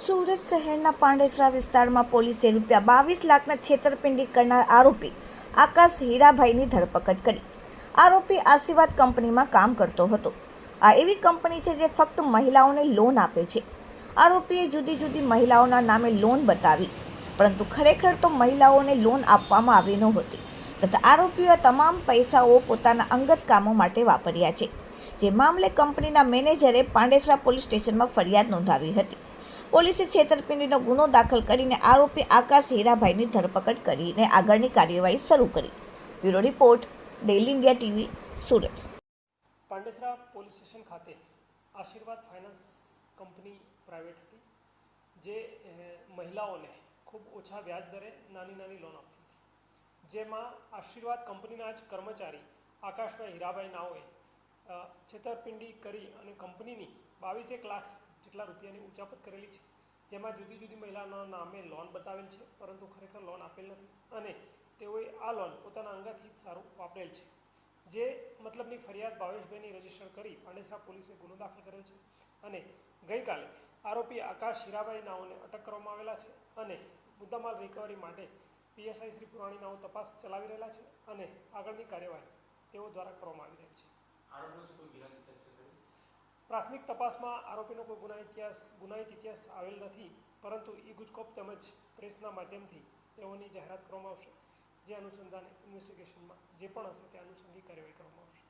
સુરત શહેરના પાંડેસરા વિસ્તારમાં પોલીસે રૂપિયા બાવીસ લાખના છેતરપિંડી કરનાર આરોપી આકાશ હીરાભાઈની ધરપકડ કરી. આરોપી આશીર્વાદ કંપનીમાં કામ કરતો હતો. આ એવી કંપની છે જે ફક્ત મહિલાઓને લોન આપે છે. આરોપીએ જુદી જુદી મહિલાઓના નામે લોન બતાવી, પરંતુ ખરેખર તો મહિલાઓને લોન આપવામાં આવી નહોતી. તથા આરોપીઓએ તમામ પૈસાઓ પોતાના અંગત કામો માટે વાપર્યા છે. જે મામલે કંપનીના મેનેજરે પાંડેસરા પોલીસ સ્ટેશનમાં ફરિયાદ નોંધાવી હતી. પોલીસે છેતરપિંડીનો ગુનો દાખલ કરીને આરોપી આકાશ હીરાભાઈની ધરપકડ કરીને આગળની કાર્યવાહી શરૂ કરી. Bureau report daily India TV, Surat. Pandesara police station ખાતે આશીર્વાદ ફાઇનાન્સ કંપની પ્રાઇવેટ હતી, જે મહિલાઓને ખૂબ ઓછા વ્યાજ દરે નાની નાની લોન આપતી હતી. જેમાં આશીર્વાદ કંપનીના જ કર્મચારી આકાશભાઈ હીરાભાઈ નાઓએ છેતરપિંડી કરી અને કંપનીની બાવીસેક લાખ જેટલા રૂપિયાની ઉચાપત કરેલી છે. જેમાં જુદી જુદી મહિલાઓના નામે લોન બતાવેલ છે, પરંતુ ખરેખર લોન આપેલ નથી અને તેઓએ આ લોન પોતાના અંગાથી જ સારું વાપરેલ છે. જે મતલબની ફરિયાદ ભાવેશભાઈની રજિસ્ટર કરી પાંડેસરા પોલીસે ગુનો દાખલ કર્યો છે અને ગઈકાલે આરોપી આકાશ હીરાભાઈ નાઓને અટક કરવામાં આવેલા છે અને મુદ્દામાલ રિકવરી માટે પીએસઆઈ શ્રી પુરાણી નાઓ તપાસ ચલાવી રહેલા છે અને આગળની કાર્યવાહી તેઓ દ્વારા કરવામાં આવી રહી છે. પ્રાથમિક તપાસમાં આરોપીનો કોઈ ગુના ઇતિહાસ ગુનાહિત ઇતિહાસ આવેલ નથી, પરંતુ ઈ ગુજકોપ તેમજ પ્રેસના માધ્યમથી તેઓની જાહેરાત કરવામાં આવશે. જે અનુસંધાને ઇન્વેસ્ટિગેશનમાં જે પણ હશે તે અનુસંધી કાર્યવાહી કરવામાં આવશે.